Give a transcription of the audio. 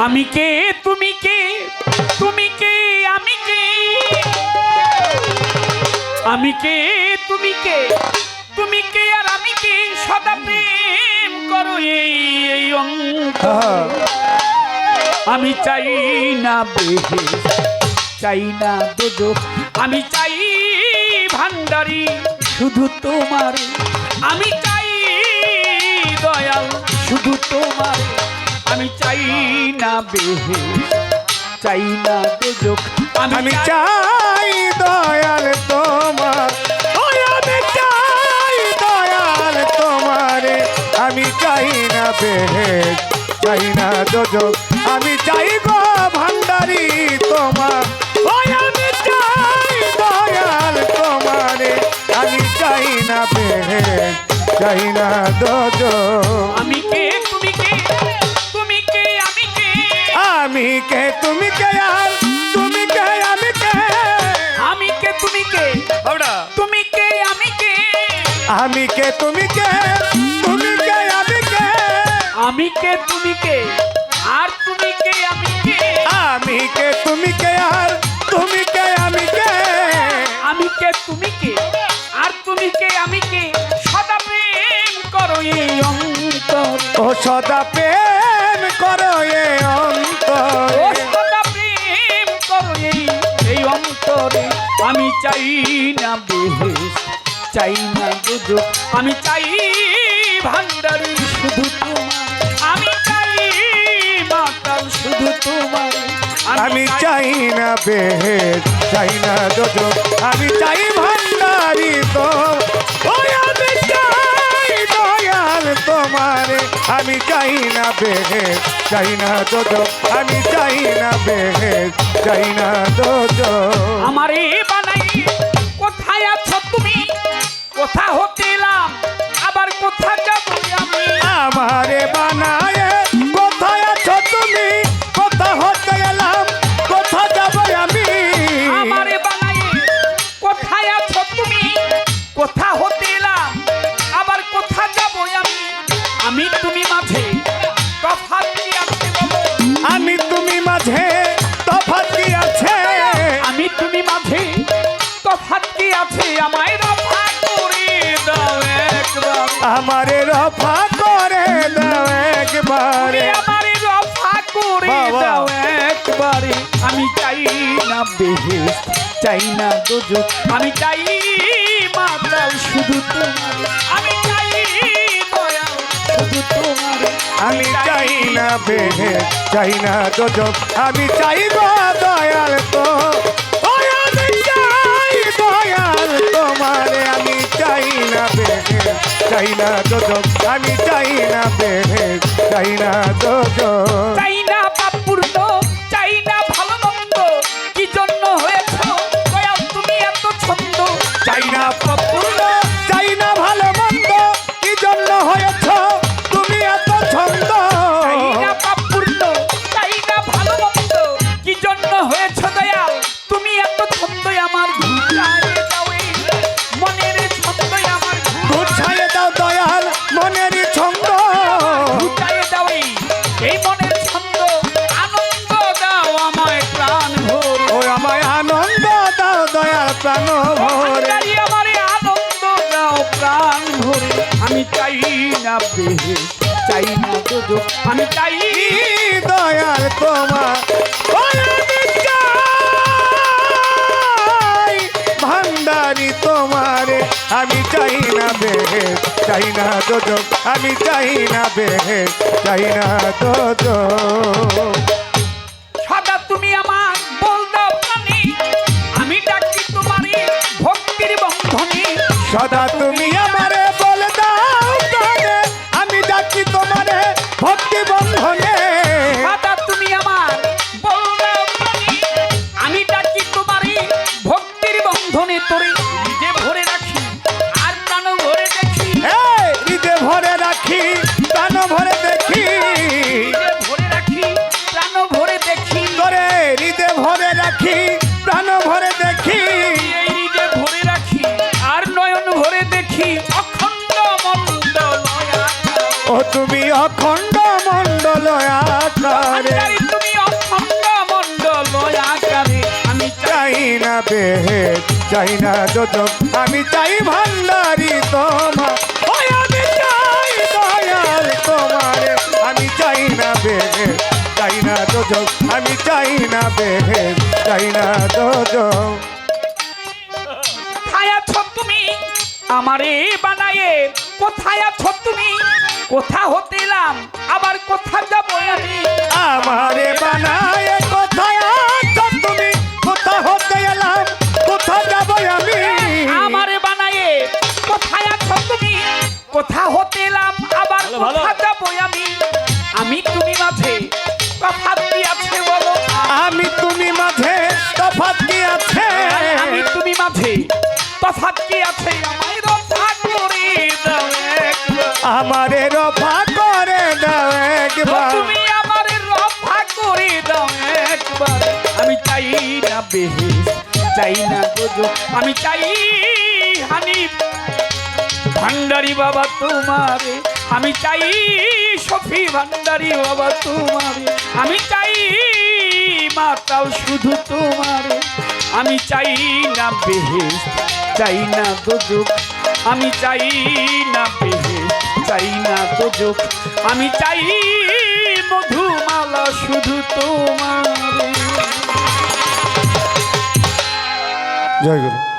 আমি কে? তুমি কে? তুমি কে? আমি কে? আমি কে? তুমি কে? তুমি কে আর আমি কে? সদা প্রেম করো এই অঙ্ক আমি চাই না বেহে চাই না দোজো আমি চাই ভান্ডারি শুধু তোমার আমি চাই দয়াল শুধু তোমার আমি চাই না বেহে চাই না দোজো আমি চাই দয়াল তোমার। আমি চাই দয়াল তোমারে। আমি চাই না বেহেদ চাই না যোজক আমি চাই গো ভান্ডারি তোমার। আমি চাই দয়াল তোমারে। আমি চাই না বেহেদ চাই না কে তুমি কে আর? তুমি কে আমি কে? আমি কে তুমি কে? বাবড়া। তুমি কে আমি কে? আমি কে তুমি কে? তুমি কে আমি কে? আমি কে তুমি কে? আর তুমি কে আমি কে? আমি কে তুমি কে আর? তুমি কে আমি কে? আমি কে তুমি কে? আর তুমি কে আমি কে? সদা প্রেম করো এই অন্তর। ও সদা প্রেম করো এ ও প্রেম করো এই অন্তরে। আমি চাই না বেহেস চাই না দুজক আমি চাই ভান্ডারি শুধু তোমার। আমি চাই মাতাল শুধু তোমার। আমি চাই না বেহেদ চাই না আমি চাই ভান্ডারি তো আমি চাই না বেহেজ চাই না দোজ আমি চাই না বেহেজ চাই না যোজক আমারে বানাই কোথায় আছো তুমি? কোথা হতেলাম আবার কোথা যাব আমি? আমারে বানায় আমারে রফা করে দাও একবারে। আমারে রফা করে। দাও একবারে। আমি চাই না বেহেস চাই না দোজো আমি চাই মাতাল শুধু তোমার। আমি চাই দয়াল শুধু তোমার। আমি চাই না বেহে চাই না যোজক আমি চাই গো দয়াল তো। চাই না যোজক আমি চাই না বেহে চাই না যোজক বেহে চাই না দোজো আমি চাই দয়াল তোমার। ভান্ডারি তোমারে। আমি চাই না বেহে চাই না দোজক আমি চাই না বেহে চাই না দোজক সদা তুমি আমার বল দাও আমি ডাকি তোমারই ভক্তির বন্ধনে। সদা তুমি আমারে রাখি প্রাণ ভরে দেখি। এই হৃদয় রাখি আর নয়ন ভরে দেখি। অখণ্ড মন্ডল ও তুমি অখণ্ড মন্ডল আকারে তুমি অখণ্ড মন্ডল আকারে আমি চাই না বেহেদ চাই না যোজক আমি চাই ভান্ডারি তোমার। আমি চাই। দয়াল তোমারে। আমি চাই না বেহেদ চাই না যোজক আমি চাই না বেহেদ চাই না যোজক কোথায় আছো তুমি? আমারে বানায়ে কোথায় আছো তুমি? কোথা হতেলাম আবার কোথা যাব আমি? আমারে বানায় তফাৎ কি আছে আমায় রক্ষা করে দাও আমারে রফা করে দাও একবার। তুমি আমারে রক্ষা করে দাও একবার। আমি চাই না বেহেস চাই না গোজো আমি চাই হানিফ। ভান্ডারি বাবা তোমারে আমি চাই সফি ভান্ডারি বাবা তোমারে। আমি চাই মাতাও শুধু তোমারে। আমি চাই না বেহেস চাই না দুজুক। আমি চাই না বেহে, চাই না দুজুক। আমি চাই মধুমালা শুধু তোমার। জয় গুরু।